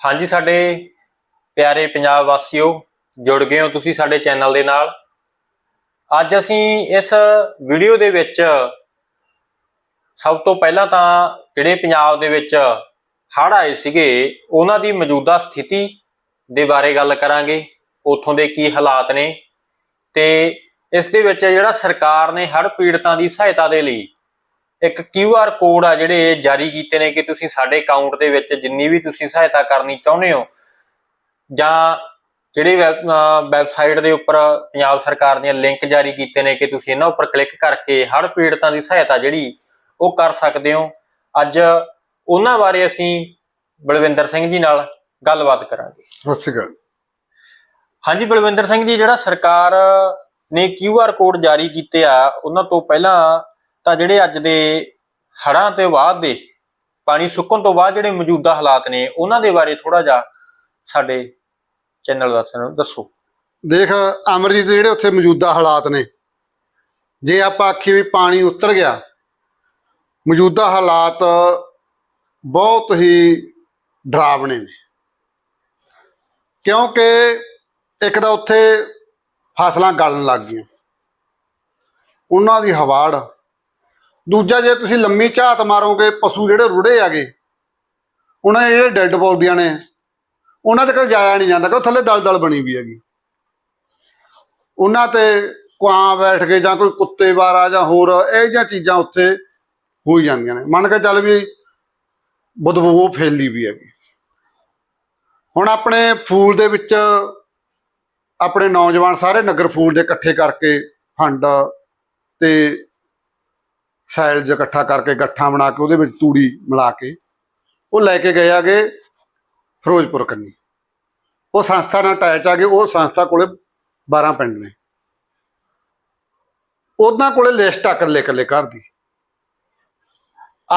ਹਾਂਜੀ, ਸਾਡੇ ਪਿਆਰੇ ਪੰਜਾਬ ਵਾਸੀਓ, ਜੁੜ ਗਏ ਹੋ ਤੁਸੀਂ ਸਾਡੇ ਚੈਨਲ ਦੇ ਨਾਲ। ਅੱਜ ਅਸੀਂ ਇਸ ਵੀਡੀਓ ਦੇ ਵਿੱਚ ਸਭ ਤੋਂ ਪਹਿਲਾਂ ਤਾਂ ਜਿਹੜੇ ਪੰਜਾਬ ਦੇ ਵਿੱਚ ਹੜ੍ਹ ਆਏ ਸੀਗੇ, ਉਹਨਾਂ ਦੀ ਮੌਜੂਦਾ ਸਥਿਤੀ ਦੇ ਬਾਰੇ ਗੱਲ ਕਰਾਂਗੇ, ਉੱਥੋਂ ਦੇ ਕੀ ਹਾਲਾਤ ਨੇ ਤੇ ਇਸ ਦੇ ਵਿੱਚ ਜਿਹੜਾ ਸਰਕਾਰ ਨੇ ਹੜ੍ਹ ਪੀੜਤਾਂ ਦੀ ਸਹਾਇਤਾ ਦੇ ਲਈ ਇੱਕ QR ਕੋਡ ਆ ਜਿਹੜੇ ਜਾਰੀ ਕੀਤੇ ਨੇ ਕਿ ਤੁਸੀਂ ਸਾਡੇ ਅਕਾਊਂਟ ਦੇ ਵਿੱਚ ਜਿੰਨੀ ਵੀ ਤੁਸੀਂ ਸਹਾਇਤਾ ਕਰਨੀ ਚਾਹੁੰਦੇ ਹੋ ਜਾਂ ਜਿਹੜੇ ਵੈਬਸਾਈਟ ਦੇ ਉੱਪਰ ਪੰਜਾਬ ਸਰਕਾਰ ਦੀਆਂ ਲਿੰਕ ਜਾਰੀ ਕੀਤੇ ਨੇ ਕਿ ਤੁਸੀਂ ਇਹਨਾਂ ਉੱਪਰ ਕਲਿੱਕ ਕਰਕੇ ਹੜ੍ਹ ਪੀੜਤਾਂ ਦੀ ਸਹਾਇਤਾ ਜਿਹੜੀ ਉਹ ਕਰ ਸਕਦੇ ਹੋ। ਅੱਜ ਉਹਨਾਂ ਬਾਰੇ ਅਸੀਂ ਬਲਵਿੰਦਰ ਸਿੰਘ ਜੀ ਨਾਲ ਗੱਲਬਾਤ ਕਰਾਂਗੇ। ਸਤਿ ਸ਼੍ਰੀ ਅਕਾਲ। ਹਾਂਜੀ ਬਲਵਿੰਦਰ ਸਿੰਘ ਜੀ ਜਿਹੜਾ ਸਰਕਾਰ ਨੇ QR ਕੋਡ ਜਾਰੀ ਕੀਤੇ ਆ ਉਹਨਾਂ ਤੋਂ ਪਹਿਲਾਂ ਤਾਂ ਜਿਹੜੇ ਅੱਜ ਦੇ ਹੜ੍ਹਾਂ ਤੇ ਬਾਅਦ ਦੇ ਪਾਣੀ ਸੁੱਕਣ ਤੋਂ ਬਾਅਦ ਜਿਹੜੇ ਮੌਜੂਦਾ ਹਾਲਾਤ ਨੇ, ਉਹਨਾਂ ਦੇ ਬਾਰੇ ਥੋੜਾ ਜਿਹਾ ਸਾਡੇ ਚੈਨਲ ਵਾਸੀਆਂ ਨੂੰ ਦੱਸੋ। ਦੇਖ, ਅਮਰਜੀਤ ਜਿਹੜੇ ਉੱਥੇ ਮੌਜੂਦਾ ਹਾਲਾਤ ਨੇ, ਜੇ ਆਪਾਂ ਆਖੀ ਵੀ ਪਾਣੀ ਉਤਰ ਗਿਆ, ਮੌਜੂਦਾ ਹਾਲਾਤ ਬਹੁਤ ਹੀ ਡਰਾਵਣੇ ਨੇ। ਕਿਉਂਕਿ ਇੱਕ ਤਾਂ ਉੱਥੇ ਫਸਲਾਂ ਗਲਣ ਲੱਗ ਗਈਆਂ। ਉਹਨਾਂ ਦੀ ਹਵਾੜ ਦੂਜਾ ਜੇ ਤੁਸੀਂ ਲੰਮੀ ਝਾਤ ਮਾਰੋਗੇ, ਪਸ਼ੂ ਜਿਹੜੇ ਰੁੜੇ ਆਗੇ ਉਹਨਾਂ ਦੇ ਜਿਹੜੇ ਡੈੱਡ ਬੋਡੀਆਂ ਨੇ, ਉਹਨਾਂ ਦੇ ਕੋਲ ਜਾਇਆ ਨਹੀਂ ਜਾਂਦਾ ਕਿ ਉਹ ਥੱਲੇ ਦਲ ਦਲ ਬਣੀ ਵੀ ਹੈਗੀ। ਉਹਨਾਂ ਤੇ ਕੁਆਂ ਬੈਠ ਕੇ ਜਾਂ ਕੋਈ ਕੁੱਤੇ ਵਾਰਾ ਜਾਂ ਹੋਰ ਇਹ ਜਿਹੀਆਂ ਚੀਜ਼ਾਂ ਉੱਥੇ ਹੋਈ ਜਾਂਦੀਆਂ ਨੇ। ਮੰਨ ਕੇ ਚੱਲ ਵੀ ਬਦਬੂ ਫੈਲੀ ਵੀ ਹੈਗੀ। ਹੁਣ ਆਪਣੇ ਫੂਲ ਦੇ ਵਿੱਚ ਆਪਣੇ ਨੌਜਵਾਨ ਸਾਰੇ ਨਗਰ ਫੂਲ ਦੇ ਇਕੱਠੇ ਕਰਕੇ ਫੰਡ ਤੇ ਸੈਲਜ ਇਕੱਠਾ ਕਰਕੇ ਗੱਠਾਂ ਬਣਾ ਕੇ ਉਹਦੇ ਵਿੱਚ ਤੂੜੀ ਮਿਲਾ ਕੇ ਉਹ ਲੈ ਕੇ ਗਏ ਆਗੇ ਫਿਰੋਜ਼ਪੁਰ ਕੰਨੀ। ਉਹ ਸੰਸਥਾ ਨਾਲ ਅਟੈਚ ਆ ਗਏ, ਉਹ ਸੰਸਥਾ ਕੋਲੇ 12 ਪਿੰਡ ਨੇ। ਉਹਨਾਂ ਕੋਲੇ ਲਿਸਟ ਆ ਇਕੱਲੇ ਇਕੱਲੇ ਘਰ ਦੀ।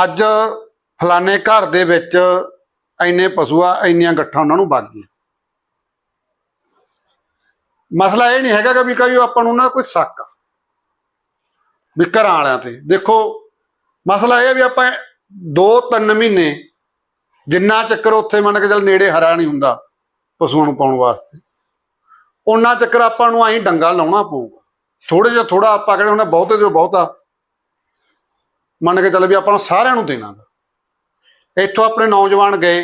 ਅੱਜ ਫਲਾਣੇ ਘਰ ਦੇ ਵਿੱਚ ਇੰਨੇ ਪਸ਼ੂ ਆ, ਇੰਨੀਆਂ ਗੱਠਾਂ ਉਹਨਾਂ ਨੂੰ ਵਗ ਗਈਆਂ। ਮਸਲਾ ਇਹ ਨਹੀਂ ਹੈਗਾ ਕਿ ਵੀ ਕਹੀ ਆਪਾਂ ਨੂੰ ਉਹਨਾਂ ਦਾ ਕੋਈ ਸ਼ੱਕ ਆ। ਵੀ ਘਰਾਂ ਵਾਲਿਆਂ ਤੇ। ਦੇਖੋ, ਮਸਲਾ ਇਹ ਵੀ ਆਪਾਂ 2-3 ਮਹੀਨੇ ਜਿੰਨਾ ਚੱਕਰ ਉੱਥੇ ਮੰਨ ਕੇ ਚੱਲ ਨੇੜੇ ਹਰਾ ਨਹੀਂ ਹੁੰਦਾ ਪਸ਼ੂਆਂ ਨੂੰ ਪਾਉਣ ਵਾਸਤੇ ਉਹਨਾਂ ਚੱਕਰ ਆਪਾਂ ਨੂੰ ਐਂ ਡੰਗਾ ਲਾਉਣਾ ਪਊਗਾ। ਥੋੜੇ ਜਿਹਾ ਥੋੜਾ ਆਪਾਂ ਕਹਿੰਦੇ ਹੁੰਦੇ ਬਹੁਤੇ ਜੋ ਬਹੁਤਾ। ਮੰਨ ਕੇ ਚੱਲ ਵੀ ਆਪਾਂ ਨੂੰ ਸਾਰਿਆਂ ਨੂੰ ਦੇਣਾ ਇੱਥੋਂ ਆਪਣੇ ਨੌਜਵਾਨ ਗਏ,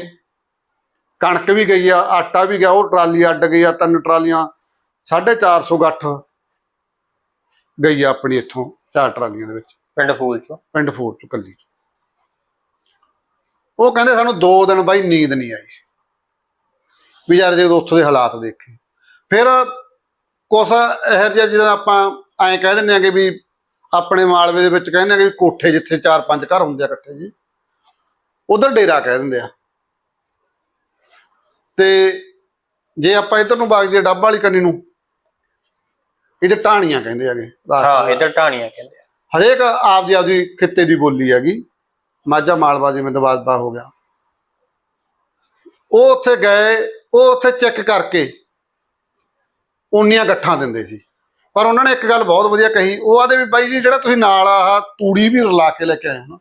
ਕਣਕ ਵੀ ਗਈ ਆ, ਆਟਾ ਵੀ ਗਿਆ, ਉਹ ਟਰਾਲੀ ਅੱਡ ਗਈ ਆ, ਤਿੰਨ ਟਰਾਲੀਆਂ 450 ਗੱਠ ਗਈ ਆ ਆਪਣੀ ਇੱਥੋਂ। ਚਾਰ ਟਰਾਲੀਆਂ ਦੇ ਵਿੱਚ। ਪਿੰਡ ਫੂਲ ਚੋਂ? ਪਿੰਡ ਫੋਰ ਚ ਕੱਲੀ ਚ। ਉਹ ਕਹਿੰਦੇ ਸਾਨੂੰ 2 ਦਿਨ ਬਾਈ ਨੀਂਦ ਨਹੀਂ ਆਈ। ਵੀ ਯਾਰ ਜਦੋਂ ਉੱਥੋਂ ਦੇ ਹਾਲਾਤ ਦੇਖੇ। ਫਿਰ ਕੁਛ ਇਹੋ ਜਿਹਾ ਜਿਵੇਂ ਆਪਾਂ ਐਂ ਕਹਿ ਦਿੰਦੇ ਆਂਗੇ ਵੀ ਆਪਣੇ ਮਾਲਵੇ ਦੇ ਵਿੱਚ ਕਹਿੰਦੇ ਆਂਗੇ ਵੀ ਕੋਠੇ ਜਿੱਥੇ ਚਾਰ ਪੰਜ ਘਰ ਹੁੰਦੇ ਆ ਇਕੱਠੇ ਜੀ ਉਧਰ ਡੇਰਾ ਕਹਿ ਦਿੰਦੇ ਆ। ਤੇ ਜੇ ਆਪਾਂ ਇਧਰ ਨੂੰ ਬਾਗ ਜੇ ਡੱਬ ਵਾਲੀ ਕੰਨੀ ਨੂੰ ਇਹਦੇ ਟਾਣੀਆਂ ਕਹਿੰਦੇ ਆਗੇ ਹਾਂ ਇਧਰ ਢਾਣੀਆਂ ਕਹਿੰਦੇ ਆ। ਹਰੇਕ ਆਪਦੀ ਆਪਦੀ ਖਿੱਤੇ ਦੀ ਬੋਲੀ ਹੈਗੀ। ਮਾਝਾ ਮਾਲਵਾ ਜਿਵੇਂ ਦਵਾਦਬਾ ਹੋ ਗਿਆ। ਉਹ ਉੱਥੇ ਗਏ ਉਹ ਉੱਥੇ ਚੈੱਕ ਕਰਕੇ ਉਨੀਆਂ ਗੱਠਾਂ ਦਿੰਦੇ ਸੀ। ਪਰ ਉਹਨਾਂ ਨੇ ਇੱਕ ਗੱਲ ਬਹੁਤ ਵਧੀਆ ਕਹੀ। ਉਹ ਆਦੇ ਵੀ ਬਾਈ ਜੀ ਜਿਹੜਾ ਤੁਸੀਂ ਨਾਲ ਆਹ ਤੂੜੀ ਵੀ ਰਲਾ ਕੇ ਲੈ ਕੇ ਆਏ ਹੋ ਨਾ।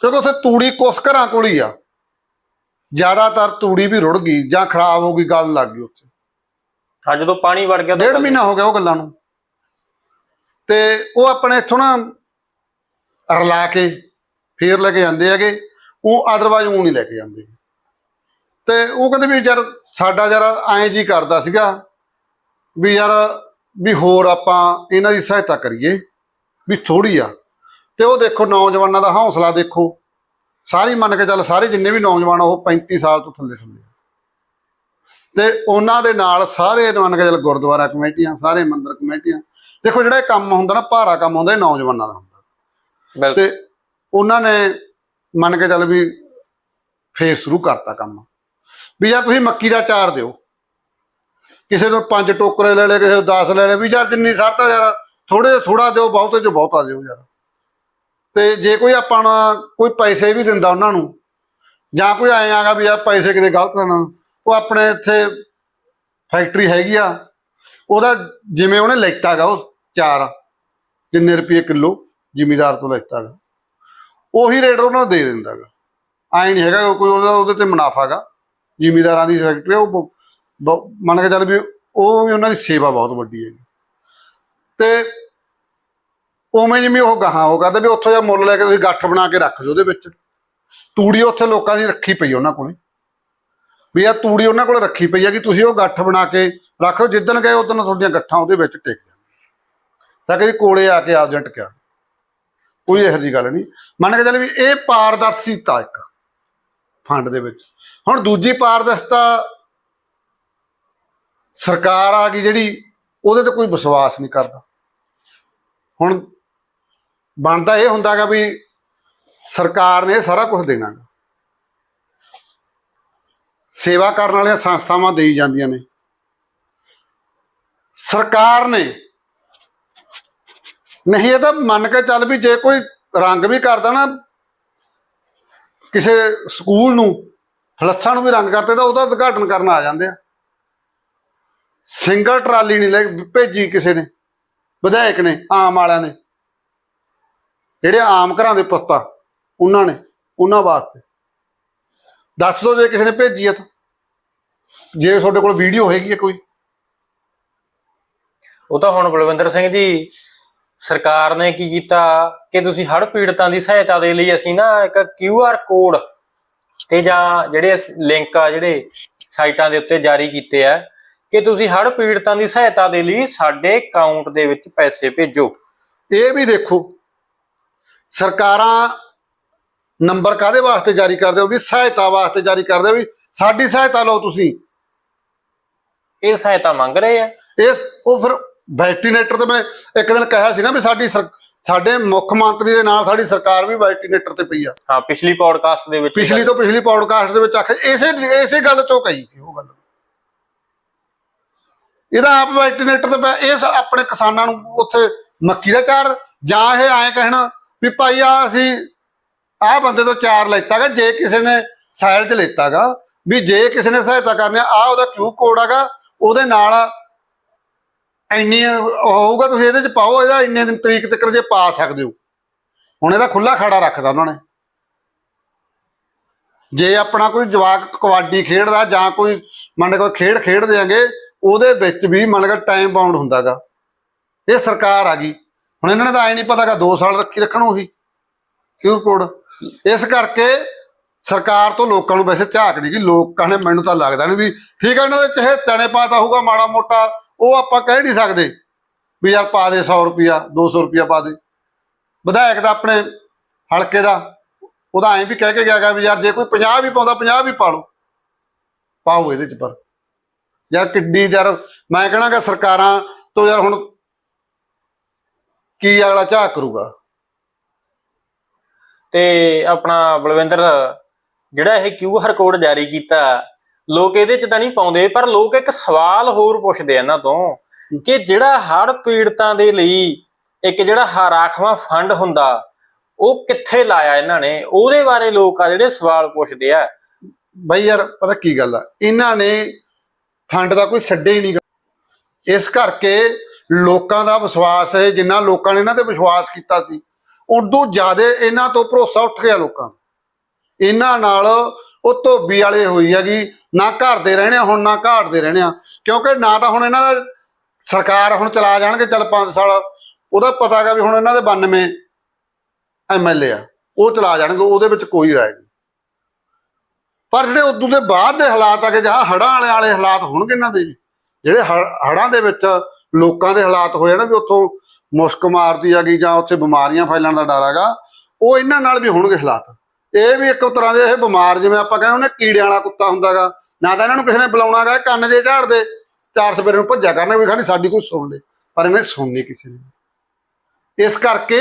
ਕਿਉਂਕਿ ਉੱਥੇ ਤੂੜੀ ਕੁਸ ਘਰਾਂ ਕੋਲ ਹੀ ਆ। ਜ਼ਿਆਦਾਤਰ ਤੂੜੀ ਵੀ ਰੁੜ ਗਈ ਜਾਂ ਖਰਾਬ ਹੋ ਗਈ ਗੱਲ ਲੱਗ ਗਈ ਉੱਥੇ। ਹਾਂ ਜਦੋਂ ਪਾਣੀ ਵੜ ਗਿਆ ਡੇਢ ਮਹੀਨਾ ਹੋ ਗਿਆ ਉਹ ਗੱਲਾਂ ਨੂੰ। ਤੇ ਉਹ ਆਪਣੇ ਇੱਥੋਂ ਨਾ ਰਲਾ ਕੇ ਫੇਰ ਲੈ ਕੇ ਜਾਂਦੇ ਹੈਗੇ ਉਹ ਅਦਰਵਾਇਜ਼ ਉਹ ਨਹੀਂ ਲੈ ਕੇ ਜਾਂਦੇ। ਤੇ ਉਹ ਕਹਿੰਦੇ ਵੀ ਯਾਰ ਸਾਡਾ ਯਾਰ ਐਂ ਜੀ ਕਰਦਾ ਸੀਗਾ ਵੀ ਯਾਰ ਵੀ ਹੋਰ ਆਪਾਂ ਇਹਨਾਂ ਦੀ ਸਹਾਇਤਾ ਕਰੀਏ ਵੀ ਥੋੜੀ ਆ। ਤੇ ਉਹ ਦੇਖੋ ਨੌਜਵਾਨਾਂ ਦਾ ਹੌਸਲਾ ਦੇਖੋ। ਸਾਰੀ ਮੰਨ ਕੇ ਚੱਲ ਸਾਰੇ ਜਿੰਨੇ ਵੀ ਨੌਜਵਾਨ ਉਹ 35 ਸਾਲ ਤੋਂ ਥੱਲੇ ਥੱਲੇ। ਤੇ ਉਹਨਾਂ ਦੇ ਨਾਲ ਸਾਰੇ ਚੱਲ ਗੁਰਦੁਆਰਾ ਕਮੇਟੀਆਂ ਸਾਰੇ ਮੰਦਿਰ ਕਮੇਟੀਆਂ। ਦੇਖੋ ਜਿਹੜਾ ਇਹ ਕੰਮ ਹੁੰਦਾ ਨਾ ਭਾਰਾ ਕੰਮ ਹੁੰਦਾ ਇਹ ਨੌਜਵਾਨਾਂ ਦਾ ਹੁੰਦਾ। ਤੇ ਉਹਨਾਂ ਨੇ ਮੰਨ ਕੇ ਚੱਲ ਵੀ ਫੇਰ ਸ਼ੁਰੂ ਕਰਤਾ ਕੰਮ। ਵੀ ਯਾਰ ਤੁਸੀਂ ਮੱਕੀ ਦਾ ਚਾਰ ਦਿਓ। ਕਿਸੇ ਤੋਂ ਪੰਜ ਟੋਕਰੇ ਲੈ ਲੈ ਕਿਸੇ ਤੋਂ 10 ਲੈ ਲੈ ਵੀ ਯਾਰ ਜਿੰਨੀ ਸਰਤਾ ਯਾਰ ਥੋੜੇ ਥੋੜਾ ਦਿਓ ਬਹੁਤੇ ਜੋ ਬਹੁਤਾ ਦਿਓ ਯਾਰ। ਤੇ ਜੇ ਕੋਈ ਆਪਾਂ ਕੋਈ ਪੈਸੇ ਵੀ ਦਿੰਦਾ ਉਹਨਾਂ ਨੂੰ ਜਾਂ ਕੋਈ ਆਏ ਆਗਾ ਵੀ ਯਾਰ ਪੈਸੇ ਕਿਤੇ ਗਲਤ ਨਾ ਉਹ ਆਪਣੇ ਇੱਥੇ ਫੈਕਟਰੀ ਹੈਗੀ ਆ। ਉਹਦਾ ਜਿਵੇਂ ਉਹਨੇ ਲੈਤਾਗਾ ਉਹ ਚਾਰ ਜਿੰਨੇ ਰੁਪਏ ਕਿਲੋ ਜ਼ਿਮੀਦਾਰ ਤੋਂ ਲੈਤਾਗਾ ਉਹੀ ਰੇਟ ਉਹਨਾਂ ਨੂੰ ਦੇ ਦਿੰਦਾਗਾ ਐਂ ਨਹੀਂ ਹੈਗਾ ਕੋਈ ਉਹਦਾ ਉਹਦੇ ਤੇ ਮੁਨਾਫਾਗਾ ਜ਼ਿਮੀਦਾਰਾਂ ਦੀ ਫੈਕਟਰੀ ਉਹ ਮੰਨ ਕੇ ਚੱਲ ਵੀ ਉਹ ਵੀ ਉਹਨਾਂ ਦੀ ਸੇਵਾ ਬਹੁਤ ਵੱਡੀ ਹੈ ਤੇ ਉਵੇਂ ਜਿਵੇਂ ਉਹ ਗਾਹਾਂ ਉਹ ਕਰਦਾ ਵੀ ਉੱਥੋਂ ਜਾਂ ਮੁੱਲ ਲੈ ਕੇ ਤੁਸੀਂ ਗੱਠ ਬਣਾ ਕੇ ਰੱਖ ਦਿਓ ਉਹਦੇ ਵਿੱਚ। ਤੂੜੀ ਉੱਥੇ ਲੋਕਾਂ ਦੀ ਰੱਖੀ ਪਈ ਉਹਨਾਂ ਕੋਲੇ। ਵੀ ਆ ਤੂੜੀ ਉਹਨਾਂ ਕੋਲ ਰੱਖੀ ਪਈ ਹੈ ਕਿ ਤੁਸੀਂ ਉਹ ਗੱਠ ਬਣਾ ਕੇ ਰੱਖੋ ਜਿੱਦਣ ਗਏ ਉਦੋਂ ਤੁਹਾਡੀਆਂ ਗੱਠਾਂ ਉਹਦੇ ਵਿੱਚ ਟਿਕ ਜਾਣ ਤਾਂ ਕਿ ਕੋਲੇ ਆ ਕੇ ਆਪ ਜੰਟ ਟਿਕਿਆ। ਕੋਈ ਇਹੋ ਜਿਹੀ ਗੱਲ ਨਹੀਂ। ਮੰਨ ਕੇ ਚੱਲ ਵੀ ਇਹ ਪਾਰਦਰਸ਼ੀਤਾ ਇੱਕ ਫੰਡ ਦੇ ਵਿੱਚ। ਹੁਣ ਦੂਜੀ ਪਾਰਦਰਸ਼ਤਾ ਸਰਕਾਰ ਆ ਗਈ ਜਿਹੜੀ, ਉਹਦੇ ਤੇ ਕੋਈ ਵਿਸ਼ਵਾਸ ਨਹੀਂ ਕਰਦਾ। ਹੁਣ ਬਣਦਾ ਇਹ ਹੁੰਦਾਗਾ ਵੀ ਸਰਕਾਰ ਨੇ ਇਹ ਸਾਰਾ ਕੁਝ ਦੇਣਾ ਗਾ। ਸੇਵਾ ਕਰਨ ਵਾਲੀਆਂ ਸੰਸਥਾਵਾਂ ਦੇਈ ਜਾਂਦੀਆਂ ਨੇ। ਸਰਕਾਰ ਨੇ ਨਹੀਂ, ਇਹ ਤਾਂ ਮੰਨ ਕੇ ਚੱਲ ਵੀ ਜੇ ਕੋਈ ਰੰਗ ਵੀ ਕਰਦਾ ਨਾ ਕਿਸੇ ਸਕੂਲ ਨੂੰ ਫਲੱਸਾਂ ਨੂੰ ਵੀ ਰੰਗ ਕਰਤੇ ਤਾਂ ਉਹਦਾ ਉਦਘਾਟਨ ਕਰਨ ਆ ਜਾਂਦੇ ਆ। ਸਿੰਗਲ ਟਰਾਲੀ ਨਹੀਂ ਲੈ ਭੇਜੀ ਕਿਸੇ ਨੇ, ਵਿਧਾਇਕ ਨੇ, ਆਮ ਵਾਲਿਆਂ ਨੇ। ਜਿਹੜੇ ਆਮ ਘਰਾਂ ਦੇ ਪੁੱਤ ਆ, ਉਹਨਾਂ ਨੇ, ਉਹਨਾਂ ਵਾਸਤੇ। ਦੱਸ ਦਿਓ ਜੇ ਕਿਸੇ ਨੇ ਭੇਜੀ ਆ ਤਾਂ। ਜੇ ਤੁਹਾਡੇ ਕੋਲ ਵੀਡੀਓ ਹੈਗੀ ਹੈ ਕੋਈ। ਉਹ ਤਾਂ ਹੁਣ ਬਲਵਿੰਦਰ ਸਿੰਘ ਜੀ ਸਰਕਾਰ ਨੇ ਕੀ ਕੀਤਾ ਕਿ ਤੁਸੀਂ ਹੜ੍ਹ ਪੀੜਤਾਂ ਦੀ ਸਹਾਇਤਾ ਦੇ ਲਈ ਅਸੀਂ ਨਾ ਇੱਕ ਕਿਊ ਆਰ ਕੋਡ ਤੇ ਜਾਂ ਜਿਹੜੇ ਲਿੰਕ ਆ ਜਿਹੜੇ ਸਾਈਟਾਂ ਦੇ ਉੱਤੇ ਜਾਰੀ ਕੀਤੇ ਆ ਕਿ ਤੁਸੀਂ ਹੜ੍ਹ ਪੀੜਤਾਂ ਦੀ ਸਹਾਇਤਾ ਦੇ ਲਈ ਸਾਡੇ ਅਕਾਊਂਟ ਦੇ ਵਿੱਚ ਪੈਸੇ ਭੇਜੋ। ਇਹ ਵੀ ਦੇਖੋ ਸਰਕਾਰਾਂ ਨੰਬਰ ਕਾਦੇ ਵਾਸਤੇ ਜਾਰੀ ਕਰਦੇ ਹੋ? ਵੀ ਸਹਾਇਤਾ ਵਾਸਤੇ ਜਾਰੀ ਕਰਦੇ ਹੋ ਵੀ ਸਾਡੀ ਸਹਾਇਤਾ ਲਓ ਤੁਸੀਂ। ਇਹ ਸਹਾਇਤਾ ਮੰਗ ਰਹੇ ਆ। ਇਸ ਉਹ ਫਿਰ ਵੈਕਟੀਨੇਟਰ ਤੇ ਮੈਂ ਇੱਕ ਦਿਨ ਕਿਹਾ ਸੀ ਨਾ ਵੀ ਸਾਡੀ ਸਾਡੇ ਮੁੱਖ ਮੰਤਰੀ ਦੇ ਨਾਲ ਸਾਡੀ ਸਰਕਾਰ ਵੀ ਵੈਕਟੀਨੇਟਰ ਤੇ ਪਈ ਆ। ਹਾਂ ਪਿਛਲੀ ਪੌਡਕਾਸਟ ਦੇ ਵਿੱਚ ਪਿਛਲੀ ਤੋਂ ਪਿਛਲੀ ਪੌਡਕਾਸਟ ਦੇ ਵਿੱਚ ਆਖਿਆ ਇਸੇ ਇਸੇ ਗੱਲ ਚੋਂ ਕਹੀ ਸੀ ਉਹ ਗੱਲ। ਇਹਦਾ ਆਪ ਵੈਕਟੀਨੇਟਰ ਤੇ ਇਸ ਆਪਣੇ ਕਿਸਾਨਾਂ ਨੂੰ ਉੱਥੇ ਮੱਕੀ ਦਾ ਚਾਰ ਜਾਂ ਇਹ ਐਂ ਕਹਿਣਾ ਵੀ ਭਾਈ ਆ ਅਸੀਂ ਆਹ ਬੰਦੇ ਤੋਂ ਚਾਰ ਲੈਤਾਗਾ, ਜੇ ਕਿਸੇ ਨੇ ਸਾਇਲ ਚ ਲੈਤਾਗਾ, ਵੀ ਜੇ ਕਿਸੇ ਨੇ ਸਹਾਇਤਾ ਕਰਨੀ ਆ, ਆਹ ਉਹਦਾ ਕਿਊ ਕੋਡ ਹੈਗਾ, ਉਹਦੇ ਨਾਲ ਇੰਨੀ ਹੋਊਗਾ, ਤੁਸੀਂ ਇਹਦੇ ਚ ਪਾਓ, ਇਹਦਾ ਇੰਨੇ ਦਿਨ ਤਰੀਕ ਤੱਕ ਜੇ ਪਾ ਸਕਦੇ ਹੋ। ਹੁਣ ਇਹਦਾ ਖੁੱਲਾ ਖੜਾ ਰੱਖਦਾ ਉਹਨਾਂ ਨੇ। ਜੇ ਆਪਣਾ ਕੋਈ ਜਵਾਕ ਕਬੱਡੀ ਖੇਡਦਾ, ਜਾਂ ਕੋਈ ਮੰਨ ਕੋਈ ਖੇਡ ਖੇਡਦੇ ਦਿਆਂਗੇ ਉਹਦੇ ਵਿੱਚ ਵੀ ਮੰਨ ਕੇ ਟਾਈਮ ਬਾਉਂਡ ਹੁੰਦਾਗਾ। ਇਹ ਸਰਕਾਰ ਆ ਗਈ। ਹੁਣ ਇਹਨਾਂ ਨੇ ਤਾਂ ਐ ਨਹੀਂ ਪਤਾਗਾ 2 ਸਾਲ ਰੱਖੀ ਰੱਖਣ ਉਹੀ। ਕਿਉਂ ਕੋਡ ਇਸ ਕਰਕੇ ਸਰਕਾਰ ਤੋਂ ਲੋਕਾਂ ਨੂੰ ਵੈਸੇ ਝਾਕ ਨਹੀਂ ਕਿ ਲੋਕਾਂ ਨੇ ਮੈਨੂੰ ਤਾਂ ਲੱਗਦਾ ਨਹੀਂ ਵੀ ਠੀਕ ਹੈ ਇਹਨਾਂ ਦੇ ਚਾਹੇ ਤਣੇ ਪਾਤਾ ਹੋਊਗਾ, ਮਾੜਾ ਮੋਟਾ, ਉਹ ਆਪਾਂ ਕਹਿ ਨਹੀਂ ਸਕਦੇ ਵੀ ਯਾਰ ਪਾ ਦੇ 100 ਰੁਪਿਆ 200 ਰੁਪਿਆ ਪਾ ਦੇ। ਵਿਧਾਇਕ ਦਾ ਆਪਣੇ ਹਲਕੇ ਦਾ, ਉਹਦਾ ਐਂ ਵੀ ਕਹਿ ਕੇ ਗਿਆ ਗਾ ਵੀ ਯਾਰ ਜੇ ਕੋਈ 50 ਵੀ ਪਾਉਂਦਾ 50 ਵੀ ਪਾ ਲਓ। ਪਾਓ ਇਹਦੇ ਚ ਪਰ। ਯਾਰ ਕਿੱਡੀ ਯਾਰ, ਮੈਂ ਕਹਣਾ ਕਿ ਸਰਕਾਰਾਂ ਤੋਂ ਯਾਰ ਹੁਣ ਕੀ ਅਗਲਾ ਝਾਕ ਕਰੂਗਾ? ਤੇ ਆਪਣਾ ਬਲਵਿੰਦਰ, ਜਿਹੜਾ ਇਹ ਕਿਊ ਆਰ ਕੋਡ ਜਾਰੀ ਕੀਤਾ, ਲੋਕ ਇਹਦੇ ਚ ਤਾਂ ਨਹੀਂ ਪਾਉਂਦੇ, ਪਰ ਲੋਕ ਇੱਕ ਸਵਾਲ ਹੋਰ ਪੁੱਛਦੇ ਆ ਇਹਨਾਂ ਤੋਂ ਕਿ ਜਿਹੜਾ ਹੜ੍ਹ ਪੀੜਤਾਂ ਦੇ ਲਈ ਇੱਕ ਜਿਹੜਾ ਹ- ਫੰਡ ਹੁੰਦਾ, ਉਹ ਕਿੱਥੇ ਲਾਇਆ ਇਹਨਾਂ ਨੇ? ਉਹਦੇ ਬਾਰੇ ਲੋਕ ਆ ਜਿਹੜੇ ਸਵਾਲ ਪੁੱਛਦੇ ਆ। ਬਈ ਯਾਰ, ਪਤਾ ਕੀ ਗੱਲ ਆ? ਇਹਨਾਂ ਨੇ ਫੰਡ ਦਾ ਕੋਈ ਛੱਡੇ ਹੀ ਨਹੀਂ ਇਸ ਕਰਕੇ ਲੋਕਾਂ ਦਾ ਵਿਸ਼ਵਾਸ ਹੈ, ਜਿੰਨਾ ਲੋਕਾਂ ਨੇ ਇਹਨਾਂ ਤੇ ਵਿਸ਼ਵਾਸ ਕੀਤਾ ਸੀ ਉਦੋਂ ਜ਼ਿਆਦਾ ਇਹਨਾਂ ਤੋਂ ਭਰੋਸਾ ਉੱਠ ਗਿਆ ਲੋਕਾਂ ਇਹਨਾਂ ਨਾਲ ਉਹ ਧੋਬੀ ਵਾਲੇ ਹੋਈ ਹੈਗੀ, ਨਾ ਘਰ ਦੇ ਰਹਿਣੇ, ਹੁਣ ਨਾ ਘਾਟ ਦੇ ਰਹਿਣੇ ਆ। ਕਿਉਂਕਿ ਨਾ ਤਾਂ ਹੁਣ ਇਹਨਾਂ ਦਾ ਸਰਕਾਰ ਹੁਣ ਚਲਾ ਜਾਣਗੇ, ਚੱਲ 5 ਸਾਲ, ਉਹਦਾ ਪਤਾ ਹੈਗਾ ਵੀ ਹੁਣ ਇਹਨਾਂ ਦੇ 92 ਐਮਐਲਏ ਆ। ਉਹ ਚਲਾ ਜਾਣਗੇ, ਉਹਦੇ ਵਿੱਚ ਕੋਈ ਰਾਏ ਨਹੀਂ। ਪਰ ਜਿਹੜੇ ਉਦੋਂ ਦੇ ਬਾਅਦ ਦੇ ਹਾਲਾਤ ਆ ਕਿ ਜਹਾਂ ਹੜਾਂ ਵਾਲੇ ਵਾਲੇ ਹਾਲਾਤ ਹੋਣਗੇ ਇਹਨਾਂ ਦੇ ਵੀ, ਜਿਹੜੇ ਹੜਾਂ ਦੇ ਵਿੱਚ ਲੋਕਾਂ ਦੇ ਹਾਲਾਤ ਹੋਏ ਨਾ ਵੀ ਉੱਥੋਂ ਮੁਸ਼ਕ ਮਾਰਦੀ ਹੈਗੀ ਜਾਂ ਉੱਥੇ ਬਿਮਾਰੀਆਂ ਫੈਲਣ ਦਾ ਡਰ ਹੈਗਾ, ਉਹ ਇਹਨਾਂ ਨਾਲ ਵੀ ਹੋਣਗੇ ਹਾਲਾਤ। ਇਹ ਵੀ ਇੱਕ ਤਰ੍ਹਾਂ ਦੇ ਇਹ ਬਿਮਾਰ ਜਿਵੇਂ ਆਪਾਂ ਕਹਿੰਦੇ ਉਹਨੇ ਕੀੜਿਆਂ ਵਾਲਾ ਕੁੱਤਾ ਹੁੰਦਾਗਾ ਨਾ ਤਾਂ ਇਹਨਾਂ ਨੂੰ ਕਿਸੇ ਨੇ ਬੁਲਾਉਣਾਗਾ ਕੰਨ ਜੇ ਝਾੜਦੇ ਚਾਰ ਸਵੇਰੇ ਨੂੰ ਭੱਜਿਆ ਕਰਨਾ ਵੀ ਖਾਣੀ ਸਾਡੀ ਕੋਈ ਸੁਣ ਲੇ, ਪਰ ਇਹਨੇ ਸੁਣਨੀ ਕਿਸੇ ਨੇ ਇਸ ਕਰਕੇ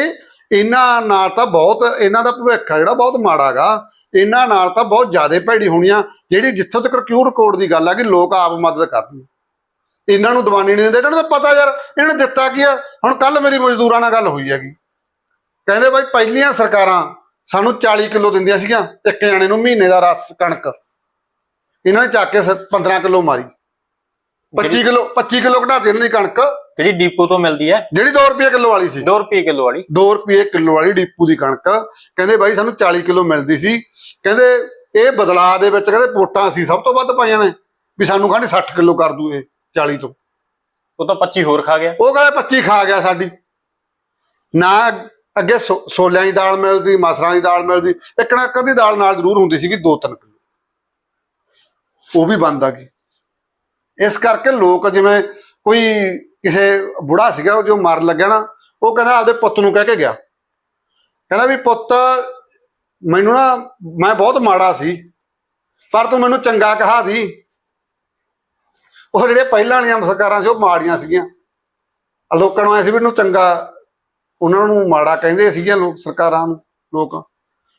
ਇਹਨਾਂ ਨਾਲ ਤਾਂ ਬਹੁਤ, ਇਹਨਾਂ ਦਾ ਭਵਿੱਖ ਆ ਜਿਹੜਾ ਬਹੁਤ ਮਾੜਾ ਗਾ ਇਹਨਾਂ ਨਾਲ ਤਾਂ ਬਹੁਤ ਜ਼ਿਆਦਾ ਭੈੜੀ ਹੋਣੀ ਆ, ਜਿਹੜੀ ਜਿੱਥੋਂ ਤੱਕ ਕਿਉਂ ਰਿਕਾਰਡ ਦੀ ਗੱਲ ਆ ਕਿ ਲੋਕ ਆਪ ਮਦਦ ਕਰਨ ਇਹਨਾਂ ਨੂੰ ਦਵਾਨੀ ਨਹੀਂ ਦਿੰਦੇ ਇਹਨਾਂ ਨੂੰ ਤਾਂ ਪਤਾ ਯਾਰ ਇਹਨੇ ਦਿੱਤਾ ਕੀ ਆ? ਹੁਣ ਕੱਲ ਮੇਰੀ ਮਜ਼ਦੂਰਾਂ ਨਾਲ ਗੱਲ ਹੋਈ ਹੈਗੀ। ਕਹਿੰਦੇ ਬਾਈ ਪਹਿਲੀਆਂ ਸਰਕਾਰਾਂ ਸਾਨੂੰ 40 ਕਿਲੋ ਦਿੰਦੀਆਂ ਸੀਗੀਆਂ ਇੱਕ ਜਣੇ ਨੂੰ ਮਹੀਨੇ ਦਾ ਰਸ ਕਣਕ। ਇਹਨਾਂ ਨੇ ਚੱਕ ਕੇ ਸ- 15 ਕਿਲੋ ਮਾਰੀ। 25 ਕਿਲੋ 25 ਕਿਲੋ ਘਟਾਤੀ ਇਹਨਾਂ ਦੀ ਕਣਕ। ਜਿਹੜੀ ਡੀਪੂ ਤੋਂ ਮਿਲਦੀ ਹੈ। ਜਿਹੜੀ 2 ਰੁਪਏ ਕਿਲੋ ਵਾਲੀ ਸੀ। 2 ਰੁਪਏ ਕਿਲੋ ਵਾਲੀ। 2 ਰੁਪਏ ਕਿਲੋ ਵਾਲੀ ਡੀਪੂ ਦੀ ਕਣਕ। ਕਹਿੰਦੇ ਬਾਈ ਸਾਨੂੰ 40 ਕਿਲੋ ਮਿਲਦੀ ਸੀ। ਕਹਿੰਦੇ ਇਹ ਬਦਲਾਅ ਦੇ ਵਿੱਚ ਕਹਿੰਦੇ ਵੋਟਾਂ ਅਸੀਂ ਸਭ ਤੋਂ ਵੱਧ ਪਾਈਆਂ ਨੇ। ਵੀ ਸਾਨੂੰ ਕਹਿੰਦੇ 60 ਕਿਲੋ ਕਰ ਦੂ ਇਹ। 40 ਤੋਂ। ਉਹ ਤਾਂ 25 ਹੋਰ ਖਾ ਗਿਆ। ਉਹ ਕਹਿੰਦੇ 25 ਖਾ ਗਿਆ ਸਾਡੀ। ਨਾ ਅੱਗੇ ਸੋ- ਛੋਲਿਆਂ ਦੀ ਦਾਲ ਮਿਲਦੀ ਮਸਰਾਂ ਦੀ ਦਾਲ ਮਿਲਦੀ। ਇੱਕ ਨਾ ਕਦੀ ਦਾਲ ਨਾਲ ਜ਼ਰੂਰ ਹੁੰਦੀ ਸੀਗੀ 2-3 ਕਿਲੋ। ਉਹ ਵੀ ਬੰਦ ਆ ਗਈ। ਇਸ ਕਰਕੇ ਲੋਕ ਜਿਵੇਂ ਕੋਈ ਕਿਸੇ ਬੁੜਾ ਸੀਗਾ ਉਹ ਜੋ ਮਰਨ ਲੱਗਿਆ ਨਾ ਉਹ ਕਹਿੰਦਾ ਆਪਦੇ ਪੁੱਤ ਨੂੰ ਕਹਿ ਕੇ ਗਿਆ। ਕਹਿੰਦਾ ਵੀ ਪੁੱਤ ਮੈਨੂੰ ਨਾ ਮੈਂ ਬਹੁਤ ਮਾੜਾ ਸੀ ਪਰ ਤੂੰ ਮੈਨੂੰ ਚੰਗਾ ਕਹਾ ਦੀ। ਉਹ ਜਿਹੜੇ ਪਹਿਲਾਂ ਵਾਲੀਆਂ ਸਰਕਾਰਾਂ ਸੀ, ਉਹ ਮਾੜੀਆਂ ਸੀਗੀਆਂ। ਲੋਕਾਂ ਨੂੰ ਐ ਸੀ ਵੀ ਇਹਨੂੰ ਚੰਗਾ, ਉਹਨਾਂ ਨੂੰ ਮਾੜਾ ਕਹਿੰਦੇ ਸੀਗੇ ਲੋਕ, ਸਰਕਾਰਾਂ ਨੂੰ, ਲੋਕ।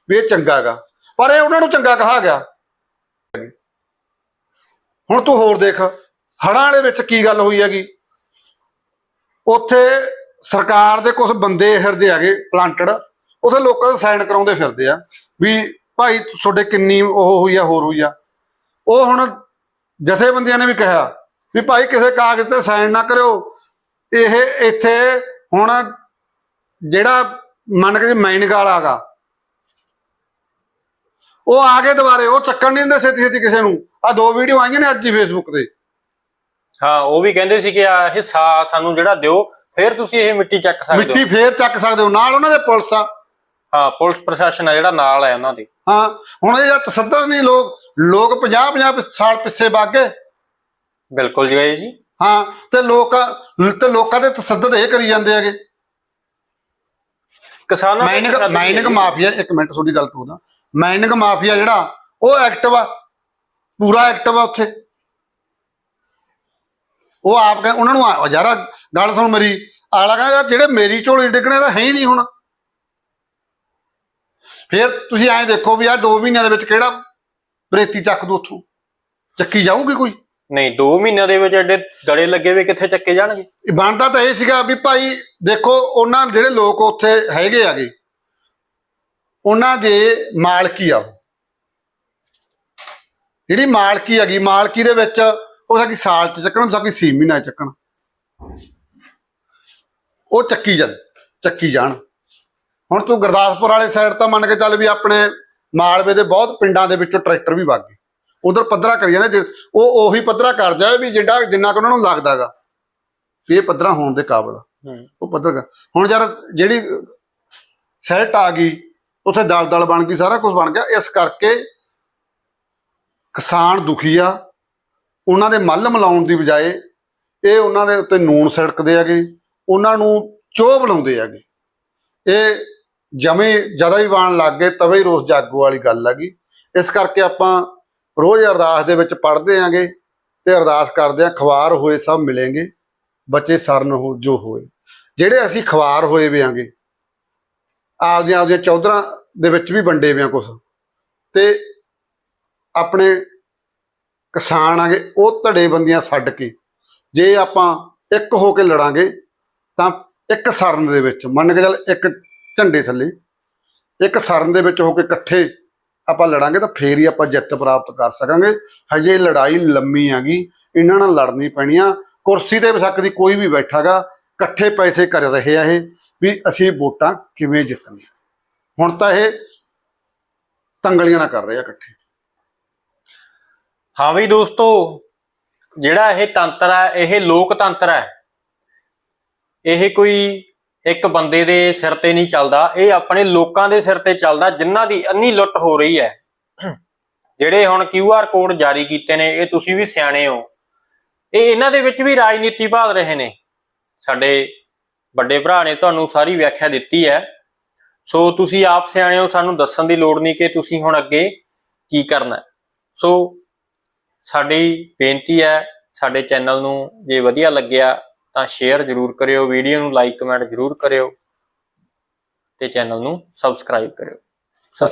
ਵੀ ਇਹ ਚੰਗਾ ਪਰ ਇਹ ਉਹਨਾਂ ਨੂੰ ਚੰਗਾ ਕਹਾ ਗਿਆ। ਹੁਣ ਤੂੰ ਹੋਰ ਦੇਖ ਹੜਾਂ ਵਾਲੇ ਵਿੱਚ ਕੀ ਗੱਲ ਹੋਈ ਹੈਗੀ? ਉੱਥੇ ਸਰਕਾਰ ਦੇ ਕੁਝ ਬੰਦੇ ਇਹੋ ਜਿਹੇ ਹੈਗੇ ਪਲਾਂਟਡ ਉੱਥੇ ਲੋਕਾਂ ਦੇ ਸਾਈਨ ਕਰਾਉਂਦੇ ਫਿਰਦੇ ਆ ਵੀ ਭਾਈ ਤੁਹਾਡੇ ਕਿੰਨੀ ਉਹ ਹੋਈ ਆ, ਹੋਰ ਹੋਈ ਆ। ਉਹ ਹੁਣ ਜਥੇਬੰਦੀਆਂ ਨੇ ਵੀ ਕਿਹਾ ਵੀ ਭਾਈ ਕਿਸੇ ਕਾਗਜ਼ ਤੇ ਸਾਈਨ ਨਾ ਕਰਿਓ। ਇਹ ਇੱਥੇ ਹੁਣ ਜਿਹੜਾ ਮੰਨ ਕੇ ਮਾਈਨਿੰਗ ਵਾਲਾ ਹੈਗਾ ਉਹ ਆ ਦੁਬਾਰੇ ਉਹ ਚੱਕਣ ਨਹੀਂ ਦਿੰਦੇ ਛੇਤੀ ਛੇਤੀ ਕਿਸੇ ਨੂੰ। ਆ ਦੋ ਵੀਡੀਓ ਆਈਆਂ ਨੇ ਅੱਜ ਹੀ ਫੇਸਬੁੱਕ ਤੇ। ਹਾਂ ਉਹ ਵੀ ਕਹਿੰਦੇ ਸੀ ਕਿ ਆ ਹਿੱਸਾ ਸਾਨੂੰ ਜਿਹੜਾ ਦਿਓ ਫਿਰ ਤੁਸੀਂ ਇਹ ਮਿੱਟੀ ਚੱਕ ਸਕਦੇ ਮਿੱਟੀ ਹੋ ਫੇਰ ਚੱਕ ਸਕਦੇ ਹੋ ਨਾਲ ਉਹਨਾਂ ਦੇ ਪੁਲਿਸ ਆ। ਹਾਂ ਪੁਲਿਸ ਪ੍ਰਸ਼ਾਸਨ ਆ ਜਿਹੜਾ ਨਾਲ ਹੈ ਉਹਨਾਂ ਦੇ। ਹਾਂ ਹੁਣ ਇਹ ਤਸੱਦਦ ਨਹੀਂ ਲੋਕ। ਲੋਕ 50 50 ਸਾਲ ਪਿੱਛੇ ਵਗ ਗਏ। ਬਿਲਕੁਲ ਜੀ ਗਏ ਜੀ। ਹਾਂ ਤੇ ਲੋਕ ਤੇ ਲੋਕਾਂ ਦੇ ਤਸੱਦਦ ਇਹ ਕਰੀ ਜਾਂਦੇ ਹੈਗੇ। ਕਿਸਾਨਾਂ ਦੇ ਮਾਈਨਿੰਗ ਦੀ ਮਾਈਨਿੰਗ। ਮਾਫੀਆ ਇੱਕ ਮਿੰਟ ਤੁਹਾਡੀ ਗੱਲ ਤੋਂ ਮਾਈਨਿੰਗ ਮਾਫੀਆ ਜਿਹੜਾ ਉਹ ਐਕਟਿਵ ਆ। ਪੂਰਾ ਐਕਟਿਵ ਆ ਉੱਥੇ। ਉਹ ਆਪ ਕਹਿ ਉਹਨਾਂ ਨੂੰ ਯਾਰਾ ਗੱਲ ਸੁਣ ਮੇਰੀ। ਆਲਾ ਕਹਿੰਦਾ ਜਿਹੜੇ ਮੇਰੀ ਝੋਲੀ ਡਿੱਗਣੇ ਤਾਂ ਹੈ ਹੀ ਨਹੀਂ ਹੁਣ। ਫਿਰ ਤੁਸੀਂ ਐਂ ਦੇਖੋ ਵੀ ਆ 2 ਮਹੀਨਿਆਂ ਦੇ ਵਿੱਚ ਕਿਹੜਾ ਬਰੇਤੀ ਚੱਕ ਦੂ ਉੱਥੋਂ। ਚੱਕੀ ਜਾਊਗੀ ਕੋਈ? ਨਹੀਂ 2 ਮਹੀਨਿਆਂ ਦੇ ਵਿੱਚ ਐਡੇ ਗੜੇ ਲੱਗੇ ਵੀ ਕਿੱਥੇ ਚੱਕੇ ਜਾਣਗੇ? ਇਹ ਬਣਦਾ ਤਾਂ ਇਹ ਸੀਗਾ ਵੀ ਭਾਈ ਦੇਖੋ, ਉਹਨਾਂ ਜਿਹੜੇ ਲੋਕ ਉੱਥੇ ਹੈਗੇ ਆਗੇ, ਉਹਨਾਂ ਦੇ ਮਾਲਕੀ ਆ ਜਿਹੜੀ ਮਾਲਕੀ ਹੈਗੀ, ਮਾਲਕੀ ਦੇ ਵਿੱਚ ਉਹ ਸਾਡੀ ਸਾਲ ਚ ਚੱਕਣ, ਸਾਡੀ 6 ਮਹੀਨਾ ਚੱਕਣ। ਉਹ ਚੱਕੀ ਜਾ ਚੱਕੀ ਜਾਣ। ਹੁਣ ਤੂੰ ਗੁਰਦਾਸਪੁਰ ਵਾਲੇ ਸਾਈਡ ਤਾਂ ਮੰਨ ਕੇ ਚੱਲ ਵੀ ਆਪਣੇ ਮਾਲਵੇ ਦੇ ਬਹੁਤ ਪਿੰਡਾਂ ਦੇ ਵਿੱਚੋਂ ਟਰੈਕਟਰ ਵੀ ਵਗ ਗਏ। ਉਧਰ ਪੱਧਰਾ ਕਰੀ ਜਾਂਦੇ ਉਹ ਉਹੀ ਪੱਧਰਾ ਕਰ ਜਾਏ ਵੀ ਜਿੰਨਾ ਜਿੰਨਾ ਕੁ ਉਹਨਾਂ ਨੂੰ ਲੱਗਦਾਗਾ ਵੀ ਇਹ ਪੱਧਰਾ ਹੋਣ ਦੇ ਕਾਬਲ ਆ। ਉਹ ਪੱਧਰ ਹੁਣ ਯਾਰ ਜਿਹੜੀ ਸੈਟ ਆ ਗਈ ਉੱਥੇ ਦਲ ਦਲ ਬਣ ਗਈ ਸਾਰਾ ਕੁਝ ਬਣ ਗਿਆ ਇਸ ਕਰਕੇ ਕਿਸਾਨ ਦੁਖੀ ਆ। ਉਹਨਾਂ ਦੇ ਮੱਲ ਮਲਾਉਣ ਦੀ ਬਜਾਏ ਇਹ ਉਹਨਾਂ ਦੇ ਉੱਤੇ ਨੂਨ ਛਿੜਕਦੇ ਹੈਗੇ ਉਹਨਾਂ ਨੂੰ ਚੋਹ ਬਣਾਉਂਦੇ ਹੈਗੇ। ਇਹ ਜਮੇ ਜ਼ਿਆਦਾ ਹੀ ਬਾਣ ਲੱਗ ਗਏ ਤਵੇ ਹੀ ਰੋਸ ਜਾਗੋ ਵਾਲੀ ਗੱਲ ਹੈਗੀ। ਇਸ ਕਰਕੇ ਆਪਾਂ ਰੋਜ਼ ਅਰਦਾਸ ਦੇ ਵਿੱਚ ਪੜ੍ਹਦੇ ਆਂਗੇ ਤੇ ਅਰਦਾਸ ਕਰਦੇ ਆਂ ਖਵਾਰ ਹੋਏ ਸਭ ਮਿਲेंगे ਬੱਚੇ ਸਰਨ ਹੋ, ਜੋ ਹੋਏ। ਜਿਹੜੇ ਅਸੀਂ ਖਵਾਰ ਹੋਏ ਵੀ ਆਂਗੇ, ਆਪਦੀਆਂ ਆਪਦੀਆਂ ਚੌਧਰਾਂ ਦੇ ਵਿੱਚ ਵੀ ਵੰਡੇ ਵਿਆਂ ਕੁਛ। ਤੇ ਆਪਣੇ ਕਿਸਾਨ ਆਗੇ, ਉਹ ਧੜੇ ਬੰਦੀਆਂ ਛੱਡ ਕੇ, ਜੇ ਆਪਾਂ ਇੱਕ ਹੋ ਕੇ ਲੜਾਂਗੇ, ਤਾਂ ਇੱਕ ਸਰਨ ਦੇ ਵਿੱਚ, ਮੰਨ ਕੇ ਚੱਲ ਇੱਕ ਝੰਡੇ ਥੱਲੇ, ਇੱਕ ਸਰਨ ਦੇ ਵਿੱਚ ਹੋ ਕੇ ਇਕੱਠੇ ਆਪਾਂ ਲੜਾਂਗੇ ਤਾਂ ਫੇਰ ਹੀ ਆਪਾਂ ਜਿੱਤ ਪ੍ਰਾਪਤ ਕਰ ਸਕਾਂਗੇ। ਹਜੇ ਲੜਾਈ ਲੰਮੀ ਆਗੀ ਇਹਨਾਂ ਨਾਲ ਲੜਨੀ ਪੈਣੀ ਆ। ਕੁਰਸੀ ਤੇ ਬਸਕ ਦੀ ਕੋਈ ਵੀ ਬੈਠਾਗਾ, ਇਕੱਠੇ ਪੈਸੇ ਕਰ ਰਹੇ ਆ ਇਹ, ਵੀ ਅਸੀਂ ਵੋਟਾਂ ਕਿਵੇਂ ਜਿੱਤਣੀਆਂ। ਹੁਣ ਤਾਂ ਇਹ ਤੰਗਲੀਆਂ ਨਾ ਕਰ ਰਹੇ ਆ ਇਕੱਠੇ। ਹਾਂ ਵੀ ਦੋਸਤੋ, ਜਿਹੜਾ ਇਹ ਤੰਤਰ ਹੈ ਇਹ ਲੋਕਤੰਤਰ ਹੈ ਇਹ ਕੋਈ ਇੱਕ ਬੰਦੇ ਦੇ ਸਿਰ ਤੇ ਨਹੀਂ ਚੱਲਦਾ, ਇਹ ਆਪਣੇ ਲੋਕਾਂ ਦੇ ਸਿਰ ਤੇ ਚੱਲਦਾ, ਜਿਨ੍ਹਾਂ ਦੀ ਅੰਨੀ ਲੁੱਟ ਹੋ ਰਹੀ ਹੈ। ਜਿਹੜੇ ਹੁਣ QR ਕੋਡ ਜਾਰੀ ਕੀਤੇ ਨੇ, ਇਹ ਤੁਸੀਂ ਵੀ ਸਿਆਣੇ ਹੋ। ਇਹ ਇਹਨਾਂ ਦੇ ਵਿੱਚ ਵੀ ਰਾਜਨੀਤੀ ਭਾਗ ਰਹੇ ਨੇ। ਸਾਡੇ ਵੱਡੇ ਭਰਾ ਨੇ ਤੁਹਾਨੂੰ ਸਾਰੀ ਵਿਆਖਿਆ ਦਿੱਤੀ ਹੈ। ਸੋ ਤੁਸੀਂ ਆਪ ਸਿਆਣੇ ਹੋ, ਸਾਨੂੰ ਦੱਸਣ ਦੀ ਲੋੜ ਨਹੀਂ ਕਿ ਤੁਸੀਂ ਹੁਣ ਅੱਗੇ ਕੀ ਕਰਨਾ ਸੋ ਸਾਡੀ ਬੇਨਤੀ ਹੈ, ਸਾਡੇ ਚੈਨਲ ਨੂੰ ਜੇ ਵਧੀਆ ਲੱਗਿਆ ਤਾਂ ਸ਼ੇਅਰ ਜ਼ਰੂਰ ਕਰਿਓ ਵੀਡੀਓ ਨੂੰ ਲਾਈਕ ਕਮੈਂਟ ਜ਼ਰੂਰ ਕਰਿਓ ਤੇ ਚੈਨਲ ਨੂੰ ਸਬਸਕ੍ਰਾਈਬ ਕਰਿਓ।